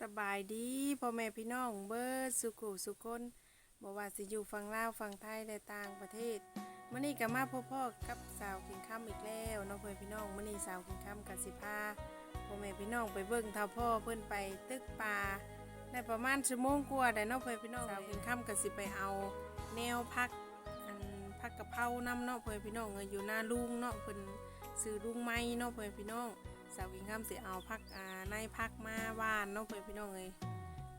สบายดีพ่อแม่พี่น้องเบิร์ดสุขุสุคนบอกว่าสิอยู่ฝั่งลาวฝั่งไทยและต่างประเทศมื่อนี้ก็มาพบพ่อกับสาวกินข้ามอีกแล้วน้องพ่อพี่น้องมื่อนี้สาวกินข้ามกับสิพาพ่อแม่พี่น้องไปเบิ่งเท่าพ่อเพิ่อนไปตึกป่าได้ประมาณชั่วโมงกว่าได้เน้องพ่อพี่น้องสาวกินข้ามกับสิไปเอาแนวพักอันพักกะเพราน้ำเนาะพ่อแม่พี่น้องอยู่หน้าลุงเนาะเพิ่นซื้อลุงไม้เนาะพ่อพี่น้อง สาวกินข้ามสิเอาพักอ่าในพักมาว่านเนาะเพื่อนพี่น้องเอ้ย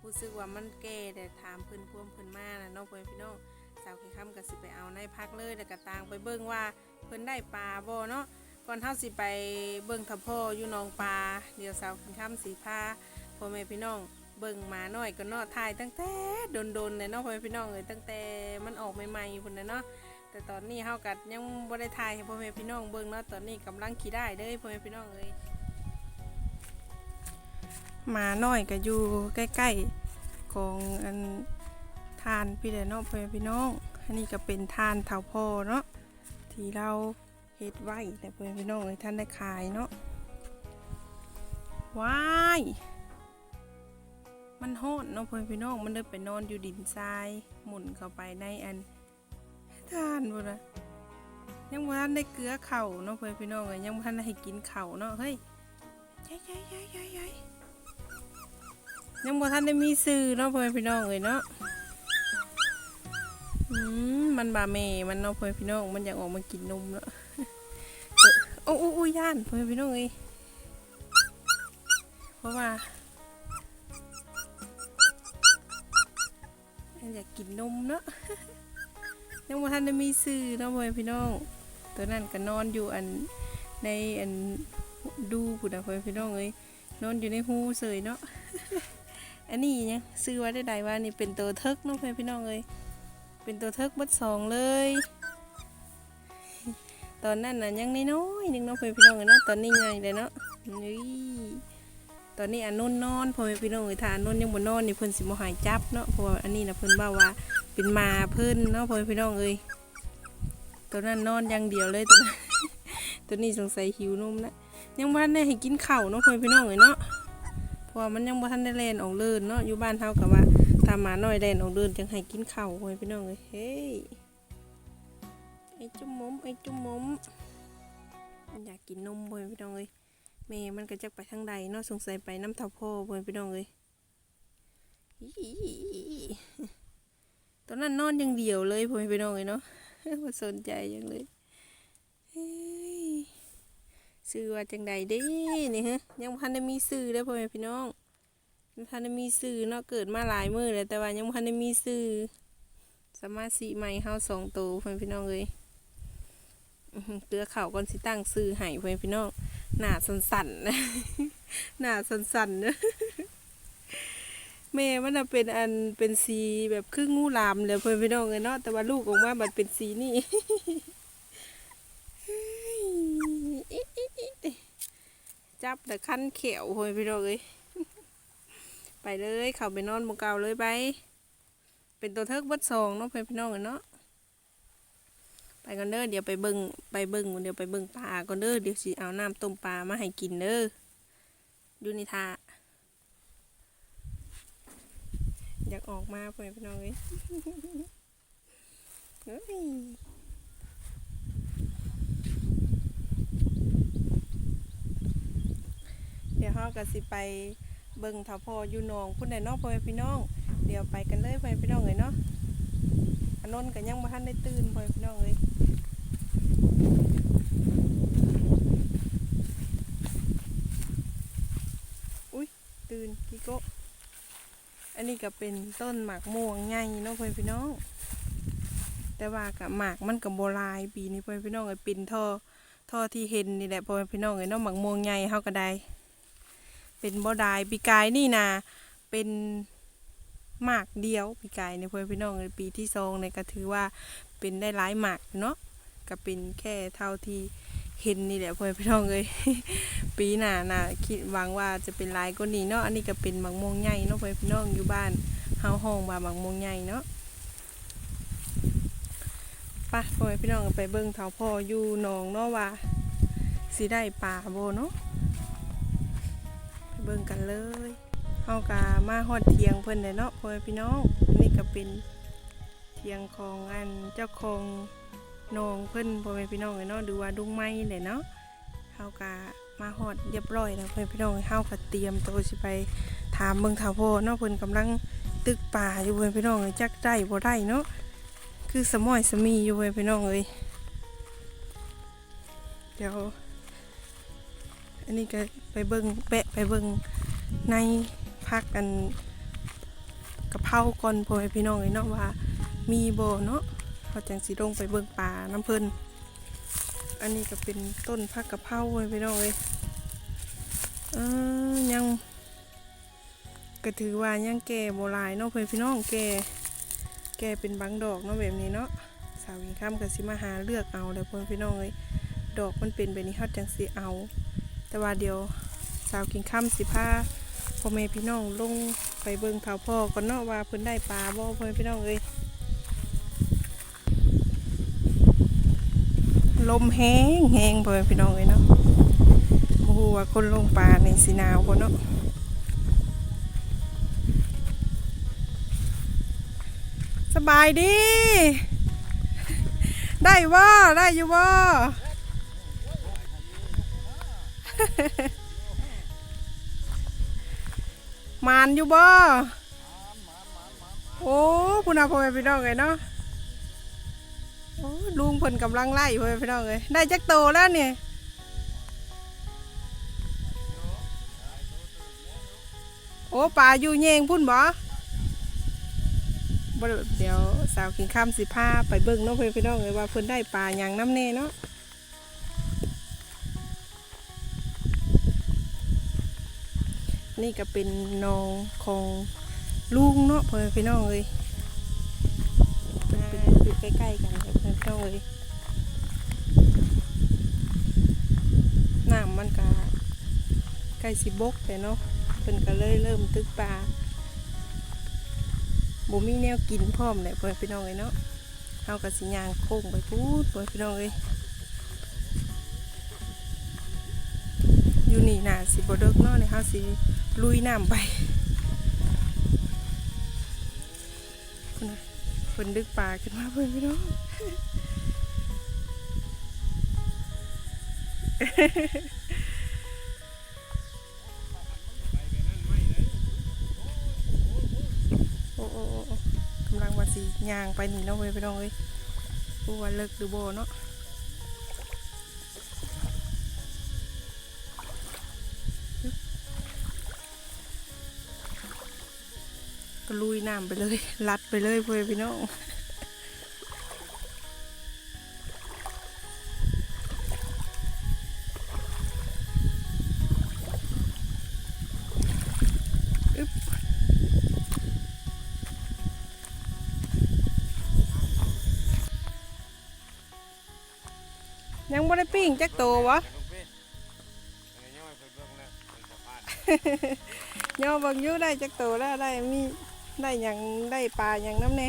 รู้สึกว่ามันแก่แต่ถามเพิ่อนพ่วมเพิ่อนมานะเนาะเพื่อนพี่น้องสาวกินข้ามก็สิไปเอาในพักเลยแล้วก็ตางไปเบิ่งว่าเพิ่อนได้ปลาบ่เนาะก่อนเฮาสิไปเบิ่งทับพ่ออยู่นองปลาเดี๋ยวสาวกินข้ามสิพาพ่อแม่พี่น้องเบิ่งหมาหน้อยก็เนาะถ่ายตั้งแต่โดนๆเลยเนาะพ่อแม่พี่น้องเอ้ยตั้งแต่มันออกใหม่ๆพุ่นน่ะเนาะแต่ตอนนี้เฮากัดยังบ่ได้ถ่ายให้พ่อแม่พี่น้องเบิ่งเนาะตอนนี้กำลังขี่ได้เด้อพ่อแม่พี่น้องเอ้ย มาน้อยก็อยู่ใกล้ๆของอันทานพี่เดนน้องพ่อพี่น้อง อันนี้ก็เป็นทานเถาพอเนาะที่เราเฮ็ดไว้แต่พ่อพี่น้องเลยท่านได้ขายเนาะว้าย มันโหดเนาะพ่อพี่น้องมันเดินไปนอนอยู่ดินทรายหมุนเข้าไปในอันทานบ่นะยังบ่ทันได้เกลือเข่าเนาะพ่อพี่น้องเลยยังบ่ทันได้ให้กินเข่าเนาะเฮ้ยยายยายยายยาย ยังบ่ทันได้มีซื้อเนาะพ่อแม่พี่น้องเลยเนาะอืมมันบาเมมันเนาะพ่อแม่พี่น้องมันอยากออกมากินนมเนาะเออโอ้โอ้ย่านพ่อแม่พี่น้องเอ้ยเพราะว่ามันอยากกินนมเนาะยังบ่ทันได้มีซื้อเนาะพ่อแม่พี่น้องตัวนั้นก็นอนอยู่อันในอันดูผู้นะพ่อแม่พี่น้องเอ้ยนอนอยู่ในหูเสยเนาะ อันนี้เนี่ยซื้อไว้ได้ใดว่านี่เป็นตัวเทิกน้องเพื่อนพี่น้องเลยเป็นตัวเทิกบัดสองเลย ตอนนั้นน่ะยังน้อยๆนึงน้องเพื่อนพี่น้องเลยเนาะตอนนี้ไงเลยเนาะนี่ตอนนี้อันนุ่นนอนพ่อแม่พี่น้องเลยถ้าอันนุ่นยังบ่นอนนี่เพิ่อนสิบ่หายจับเนาะเพราะว่าอันนี้นะเพิ่อนว่าว่าเป็นมาเพิ่อนเนาะพ่อแม่พี่น้องเลยตัวนั้นนอนอย่างเดียวเลยตัวนั้นตัวนี้สงสัยหิวนมนะยังวันได้ให้กินข้าวเนาะพ่อแม่พี่น้องเลยเนาะ ว่ามันยังบ่ทันได้เล่นออกเดินเนาะอยู่บ้านเฮากับว่าถ้าหมาน้อยเล่นออกเดินจังให้กินข้าวโอ้ยพี่น้องเอ้ยเฮ้ยไอ้จุ่มมมไอ้จุ่มมมันอยากกินนมบ่ยพี่น้องเอ้ยแม่มันก็จักไปทางใดเนาะสงสัยไปน้ำเท่าพ่อบ่ยพี่น้องเอ้ยตอนนั้นนอนอย่างเดียวเลยพ่อพี่น้องเอ้ยเนาะบ่สนใจยังเลย ซื้อว่าจังใดเด้นี่ฮะยังบ่ทันได้มีซื้อเลยพ่อแม่พี่น้องยังบ่ทันได้มีซื้อเนาะเกิดมาหลายมื้อแล้วแต่ว่ายังบ่ทันได้มีซื้อสมาชิกใหม่เฮาสองโตพ่อแม่พี่น้องเอ้ยอื้อหือเกลือข้าก่อนสิตั้งซื้อให้พ่อแม่พี่น้องหน้าสั่นๆนะหน้าสั่นๆนะแม่มันเป็นอันเป็นสีแบบครึ่งงูลามเลยพ่อแม่พี่น้องเอ้ยเนาะแต่ว่าลูกออกมาบัดเป็นสีนี่ จับแต่ขั้นเขียวโหยพี่น้องเอ้ยไปเลยเข้าไปนอนบนเก่าเลยไปเป็นตัวเทิกบัดสองเนาะพี่น้องเนาะไปกันเด้อเดี๋ยวไปเบิ่งไปเบิ่งเดี๋ยวไปเบิ่งปลาก่อนเด้อเดี๋ยวสิเอาน้ำต้มปลามาให้กินเด้อดูนิทาอยากออกมาพ่อแม่พี่น้องเอ้ย เฮ้ย เดี๋ยวเราก็สิไปเบิ่งเถาพออยู่หนองพุ่นใดเน้องพ่อแม่พี่น้อง เดี๋ยวไปกันเลยพ่อแม่พี่น้องเลยเนาะอนนนท์ก็ยังบ่ทันได้ตื่นพ่อแม่พี่น้องเลยอุ้ยตื่นกิโกอันนี้ก็เป็นต้นหมากม่วงใหญ่เนาะพ่อแม่พี่น้อง แต่ว่ากับหมากมันกับโบหลายปีนี้พ่อแม่พี่น้องเลยปิ่นท่อท่อที่เห็นนี่แหละพ่อแม่พี่น้องเลยเนาะหมากม่วงใหญ่เฮาก็ได้ เป็นบ่ได้ปีกายนี่นะเป็นหมากเดียวปีกายในเพื่อนพี่น้องในปีที่สองในก็ถือว่าเป็นได้หลายหมากเนาะก็เป็นแค่เท่าที่เห็นนี่แหละเพื่อนพี่น้องเลยปีหน้าน่ะคิดหวังว่าจะเป็นหลายกว่านี้เนาะอันนี้ก็เป็นหมากม่วงใหญ่เนาะเพื่อนพี่น้องอยู่บ้านเฮาห้องว่าหมากม่วงใหญ่เนาะไปพ่อแม่พี่น้องไปเบิ่งเถาพ่ออยู่หนองเนาะว่าสิได้ปลาโบเนาะ เบิ่งกันเลยเฮากะมาฮอดเทียงเพิ่นเลยเนาะพ่อพี่น้องนนี้ก็เป็นเทียงของอันเจ้าของน้องเพิ่นพ่อแม่พี่น้องเลยเนาะหรือว่าดุงไม้เลยเนาะเฮากะมาฮอดเรียบร้อยแล้วพ่อพี่น้องเฮาก็เตรียมตัวสิไปถามเบิ่งถาพ่อเนาะเพิ่นกำลังตึกป่าอยู่พ่อพี่น้องเอ้ยจักได้บ่ได้เนาะคือสมอยสมีอยู่พ่อพี่น้องเอ้ยเดี๋ยว อันนี้ก็ไปเบิ่งแปะไปเบิ่งในพักกันกะเพราก่อนพ่อแม่พี่น้องเอ้ยเนาะว่า มีโบเนาะเขาจังสิลงไปเบิ่งป่าน้ำเพลินอันนี้ก็เป็นต้นพักกะเพราพ่อแม่พี่น้องเอ้ยเออยังก็ถือว่ายังแก่บ่หลายเนาะพ่อแม่พี่น้องแก่แก่เป็นบางดอกเนาะแบบนี้เนาะสาวกินข้ามก็สิมาหาเลือกเอาเลยพ่อแม่พี่น้องเอ้ยดอกมันเป็นแบบนี้เขาจังสิเอา แต่ว่าเดี๋ยวสาวกินข้ามสิพาพ่อแม่พี่น้องลงไปเบิ่งเผาพ่อก่อนเนาะว่าเพิ่นได้ปลาบ่พ่อแม่พี่น้องเอ้ยลมแห้งแห้งพ่อแม่พี่น้องเอ้ยเนาะบ่ฮู้ว่าคนลงปลาในสิหนาวบ่เนาะสบายดี ได้บ่ได้อยู่บ่ มานอยู่บ่โอ้พุ่นน่ะพ่อแม่พี่น้องเอ้ยเนาะโอ้ลุงเพิ่นกำลังไล่พ่อแม่พี่น้องเอ้ยได้จักโตแล้วเนี่ยโอ้ปลาอยู่แยงพุ่นบ่บเดี๋ยวสาวกินข้ามสิพาไปเบิ่งเนาะพ่อแม่พี่น้องเอ้ยว่าเพิ่นได้ปลายังน้ำแน่เนาะ นี่ก็เป็นน้องของลุงเนาะเพื่อแม่พี่น้องเลยเป็นอยู่ใกล้ๆกันเพื่อแม่พี่น้องเลยน้ำมันก็ใกล้สิบกแต่เนาะเพิ่นก็เลยเริ่มตึกปลาบ่มีแนวกินพร้อมเลยพ่อแม่พี่น้องเลยเนาะเฮาก็สิย่างโค้งไปพูดพ่อแม่พี่น้องเลย อยู่นี่นะสิบ่เลิกเนาะในเฮาสิลุยน้ำไปพุ่นน่ะเพิ่นดึกปลาขึ้นมาเพื่อนพี่น้องโอ้โอ้กำลังว่าสีย่างไปนี่เนาะเว้ยพี่น้องเอ้ยกูว่าเลิกหรือโบเนาะ ลุยน้ำไปเลย ลัดไปเลยเพื่อนพี่น้องอึ๊บยังบ่ได้ปิ้งจักโตวะย่อเบิ่งอยู่ได้จักโตแล้วได้มี ได้ยังได้ปลาหยังน้ำแน่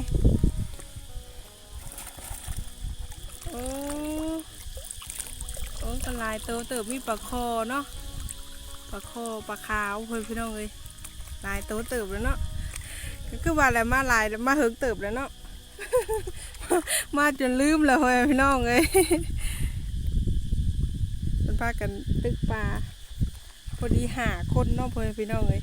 โอ้โอ้ก็หลายโตเติบมีปลาคอเนาะปลาคอปลาขาวเพื่อนพี่น้องเลยลายโตเติบแล้วเนาะก็คือว่าอะไรมาลายมาเหิงเติบแล้วเนาะมาจนลืมแล้วเพื่อนพี่น้องเลยมันพากันตึกปลาพอดีหาคนเน้องพ่อแม่พี่น้องเลย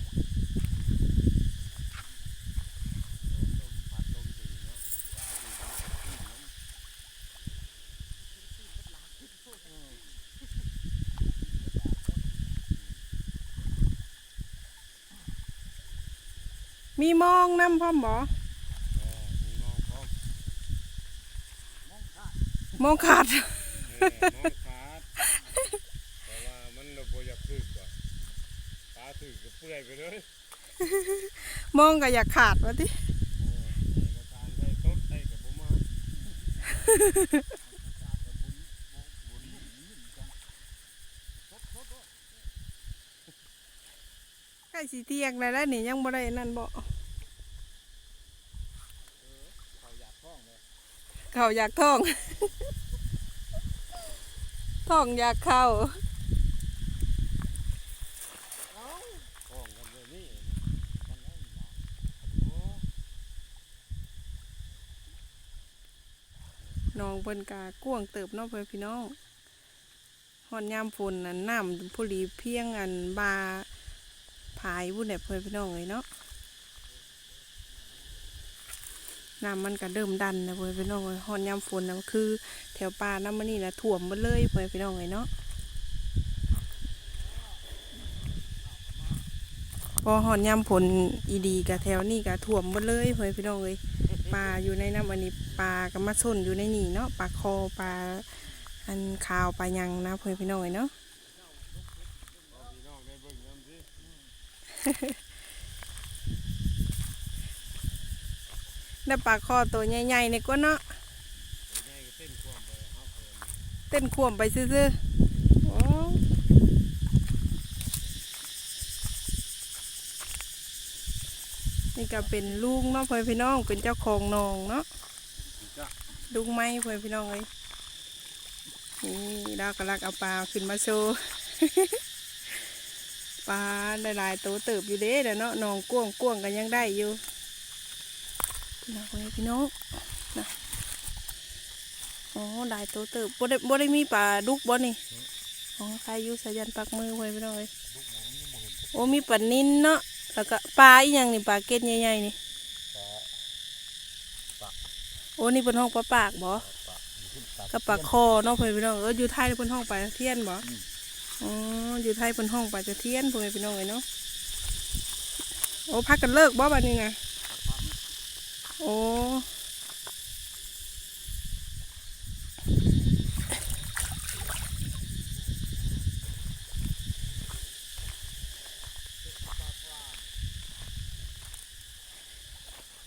มีมองน้ำพ่อมบอมองขาดน้องขาดแต่ว่ามันเราบ่อยากถึกว่ะปลาถึกก็เปื่อยไปเลยมองก็อยากขาดวะที่เอกสารได้ต้นได้กับบ่มาใกล้สีเที่ยงแล้วแล้วนี่ยังบ่ได้นั่นบ่ เข้าอยากท่อง ท่องอยากเข้าน้องเพิ่นกากว้างเติบน้องเพื่อพี่น้องหอนยามฝนนั้นน้ำผู้หลีเพียงอันบาผายวุ่นแบบเพื่อพี่น้องเลยเนาะ น้ำมันก็เริ่มดันนะพ่อแม่พี่น้องเอ้ยฮอดยามฝนนะคือ แถวป่าน้ำมันนี่นะท่วมหมดเลยพ่อแม่พี่น้องเลยเนาะพอฮอดยามฝนอีดีกับแถวนี่ก็ท่วมหมดเลยพ่อแม่พี่น้องเลยปลาอยู่ในน้ำอันนี้ปลาก็มาชนอยู่ในนี่เนาะปลาคอปลาอันขาวปลายังนะเพื่อนพี่น้องเอ้ยเนาะ พี่น้อง ได้ำปลาคอตัวใหญ่ๆในก้นเนาะเต้นข่วมไปซื่อๆโอ้นี่ก็เป็นลุงเนาะเพื่อนพี่น้องเป็นเจ้าของนองเนาะลุงไม้เพื่อนพี่น้องเอ้ยนี่ดาวกระลักเอาปลาขึ้นมาโชว์ปลาหลายๆตัวเติบอยู่เด้เนาะนองกว้างกว้างกันยังได้อยู่ นะเพื่อนพี่น้องนะอ๋อหลายตัวเติบบ่ได้บ่ได้มีปลาดุกบ่นี่อ๋อใครอยู่สายันปักมือเพื่อนพี่น้องเอ้ยโอ้มีปลานิ่นเนาะแล้วก็ปลาอีหยังนี่ปลาเก็ดใหญ่ๆนี่โอ้นี่เป็นห้องปลาปากบ่กับปลาคอเนาะเพื่อนพี่น้องเอออยู่ไทยเป็นห้องปลาเทียนบ่อ๋ออยู่ไทยเป็นห้องปลาตะเทียนเพื่อนพี่น้องเลยเนาะโอ้พักกันเลิกบ่บัดนี้นะ โอ้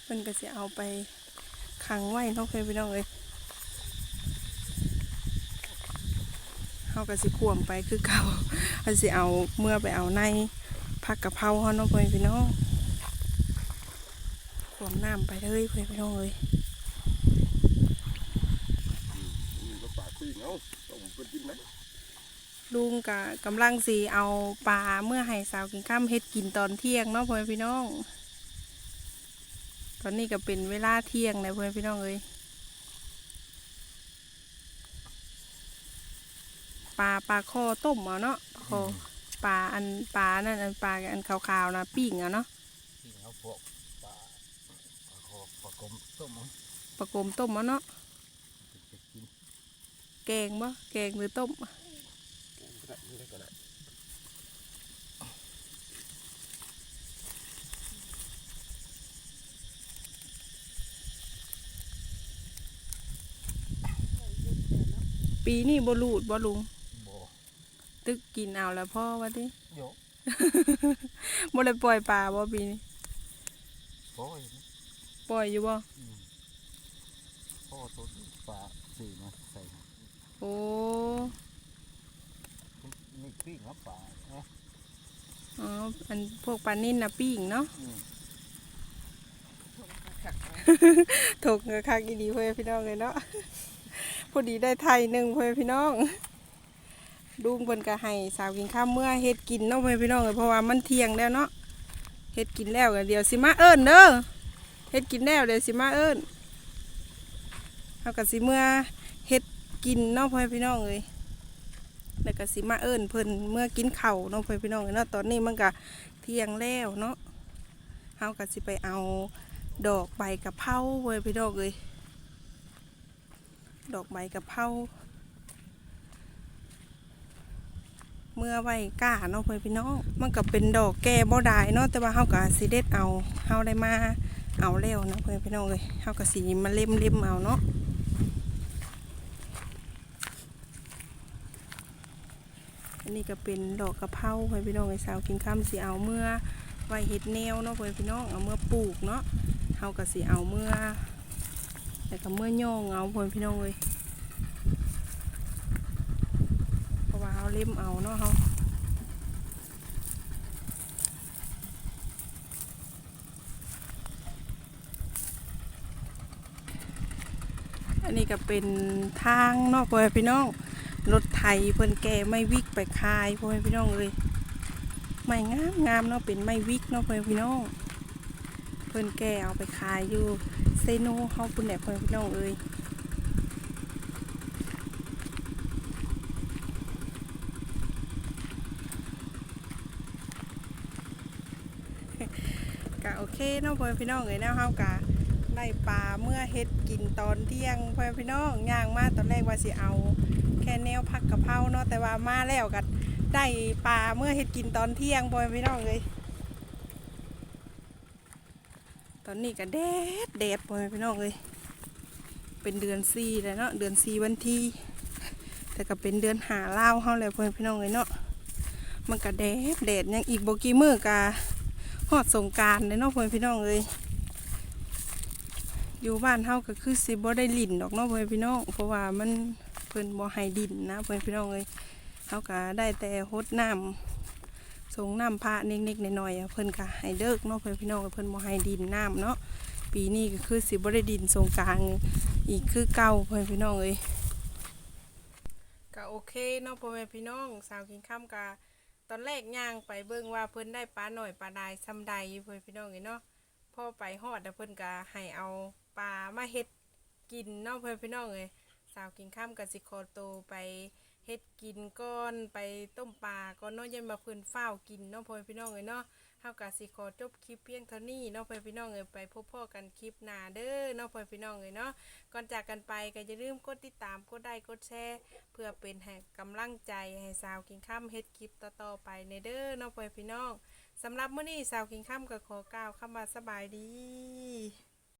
เพิ่นก็สิเอาไปขังไว้เนาะเพื่อนพี่น้องเลยเฮาก็สิข่วมไปคือเก่าเฮาสิเอาเมื่อไปเอาในผักกะเพราเฮาเนาะเพื่อนพี่น้อง วมน้ำไปเลยเพื่อนพี่น้องเลยนี่ก็ปลาปิ้งเอาต้มเพิ่นกินไหมลุงกะกำลังสิเอาปลาเมื่อให้สาวกินข้ามเฮ็ดกินตอนเที่ยงเนาะเพื่อนพี่น้อง ตอนนี้ก็เป็นเวลาเที่ยงแล้วเพื่อนพี่น้องเลยปลาปลาคอต้มเอาเนาะปลาคอปลาอันปลานั่นอันปลาอันขาวๆนะปิ้งเอาเนาะที่เขาพวกปลาปลาคอปลา กรมต้มเอาปลากรมต้มเอาเนาะจะกินแกงบ่แกงหรือต้มก็ได้ไม่ได้ก็ได้ปีนี้บ่รูดบ่ลุงบ่ตึกกินเอาแล้วพ่อว่าติโยกบ่ได้ปล่อยปลาบ่ปีนี้พ่อเห็น ปล่อยอยู่บ่พ่อตัวนี้ปลาสี่มาใส่มาโอ้นี่ปิ้งครับปลาเนาะอ๋ออันพวกปลานิ่นน่ะปิ้งเนาะอืมถกเงือคักอีดีเพื่อนพี่น้องเลยเนาะพอดีได้ไทยหนึ่งเพื่อนพี่น้องลุงเพิ่นก็ให้สาวกินข้าวเมื่อเฮ็ดกินเนาะเพื่อนพี่น้องเลยเพราะว่ามันเที่ยงแล้วเนาะเฮ็ดกินแล้วก็เดี๋ยวสิมาเอิ้นเด้อ เฮ็ดกินแล้วเดี๋ยวสิมาเอิ้นเฮาก็สิเมื่อเฮ็ดกินนาะเพื่อพี่น้องเลยแล้วก็สิมาเอิ้นเพิ่นเมื่อกินเข้านาะเพื่อพี่น้องเอ้ยเนาะตอนนี้มันก็เที่ยงแล้วเนาะเฮาก็สิไปเอาดอกใบกะเพราเว้ยพี่ดอกเลยดอกใบกะเพราเมื่อไว้ก้าเนาะเพื่อนพี่น้อง มันก็เป็นดอกแก่บ่ได้เนาะแต่ว่าเฮาก็สิเด็ดเอาเฮาได้มา เอาแล้วนะเพื่อนพี่น้องเลยเฮาก็สิมาเล่มเล่มเอาเนาะอันนี้ก็เป็นดอกกะเพราเพื่อนพี่น้องไอ้สาวกินข้ามสิเอาเมื่อไว้เฮ็ดแนวเนาะเพื่อนพี่น้องเอาเมื่อปลูกเนาะเฮาก็สิเอาเมื่อแต่ก็เมื่อย่องเอาพ่นพี่น้องเลยเพราะว่าเฮาเล่มเอาเนาะเฮา อันนี้ก็เป็นทางนอกพวอพี่น้อง รถไทยเพื่อนแกไม่วิกไปคายเพื่อนพี่น้องเลยไม่งามงามเนาะเป็นไม่วิกเนาะพ่อแพี่น้อง เพื่อนแกเอาไปคายอยู่เซโนเขาปุ่นแหนเพื่อนพี่น้องเลยก็โอเคเนาะพ่อแพี่น้องเลยแนวเฮากะ ได้ปลาเมื่อเฮ็ดกินตอนเที่ยงพ่อพี่น้องย่างมาตอนแรกว่าสิเอาแค่แนวผักกะเพราเนาะแต่ว่ามาแล้วก็ได้ปลาเมื่อเฮ็ดกินตอนเที่ยงพ่อพี่น้องเอ้ยตอนนี้ก็แดดแดดพ่อพี่น้องเอ้ยเป็นเดือนสี่แล้วเนาะเดือนสี่วันที่แต่ก็เป็นเดือนหาเล่าเฮาแล้วพ่อพี่น้องเอ้ยเนาะมันก็แดดแดดยังอีกบกี่มือกะฮอดสงการเลยเนาะพ่อพี่น้องเอ้ย อยู่บ้านเฮาก็คือสิบ่ได้ลิ่นดอกเนาะเพื่อแม่พี่น้องเพราะว่ามันเพิ่นบ่ให้ดินนะเพื่อแม่พี่น้องเอ้ยเฮาก็ได้แต่ฮดน้ำส่งน้ำพระเน็กๆหน่อยๆเพิ่นก็ให้เลิกเนาะพ่อแม่พี่น้องเพิ่นบ่ให้ดินน้ำเนาะปีนี้ก็คือสิบ่ได้ดินสงกรารอีกคือเก่าพ่อแม่พี่น้องเอ้ยก็โอเคเนาะพ่อแม่พี่น้อง สาวกินข้ามกะตอนแรกย่างไปเบิ่งว่าเพิ่นได้ปลาหน่อยปลาดายซ้ำใดเพิ่อนพี่น้องเอ้ยเนาะ พ่อไปฮอดแล้วเพิ่นก็ให้เอาปลามาเฮ็ดกินเนาะเพิ่นพี่น้องเอ้ยสาวกินข้ามกับสิคอโตวไปเฮ็ดกินก้อนไปต้มปลาก่อนเนาะอยันมาเพิ่นเฝ้ากินเนาะเพิ่นพี่น้องเอ้ยเนาะเฮาก็สิขอจบคลิปเพียงเท่านี้เนาะเพิ่นพี่น้องเอ้ยไปพบพ่อกันคลิปหน้าเด้อเนาะเพิ่นพี่น้องเอ้ยเนาะก่อนจากกันไปก็อย่าลืมกดติดตามกดไลค์กดแชร์เพื่อเป็นแห่งกำลังใจให้สาวกินข้ามเฮ็ดคลิปต่อๆไปในเด้อเน้องพ่อพี่น้อง สำหรับมื้อนี้สาวกินข้ามก็ขอกล่าวคำว่าสบายดี